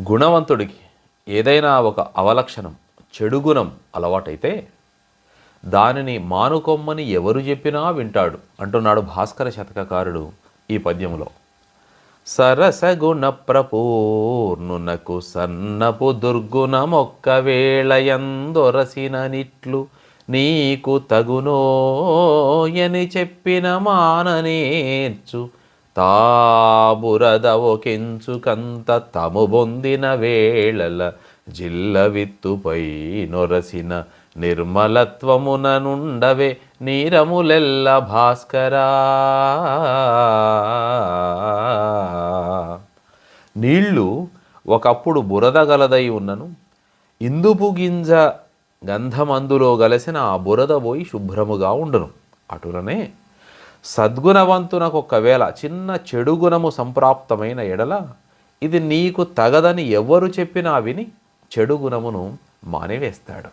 గుణవంతుడికి ఏదైనా ఒక అవలక్షణం చెడు గుణం అలవాటైతే దానిని మానుకొమ్మని ఎవరు చెప్పినా వింటాడు అంటున్నాడు భాస్కర శతకకారుడు ఈ పద్యములో. సరసగుణ ప్రపూర్ణునకు సన్నపు దుర్గుణమొక్క వేళయందొరసిన నిట్లు నీకు తగునోయని చెప్పిన మాననేర్చు తాబురదవకించుకంత తము బొందిన వేళల జిల్లవిత్తుపై నొరసిన నిర్మలత్వమున నుండవే నీరములెల్ల భాస్కరా. నీళ్ళు ఒకప్పుడు బురద గలదై ఉన్నను. ఇందుపు గింజ గంధమందులో గలసిన ఆ బురద పోయి శుభ్రముగా ఉండను. అటులనే సద్గుణవంతునకు ఒకవేళ చిన్న చెడు గుణము సంప్రాప్తమైన ఎడల ఇది నీకు తగదని ఎవరు చెప్పినా విని చెడు గుణమును మానివేస్తాడు.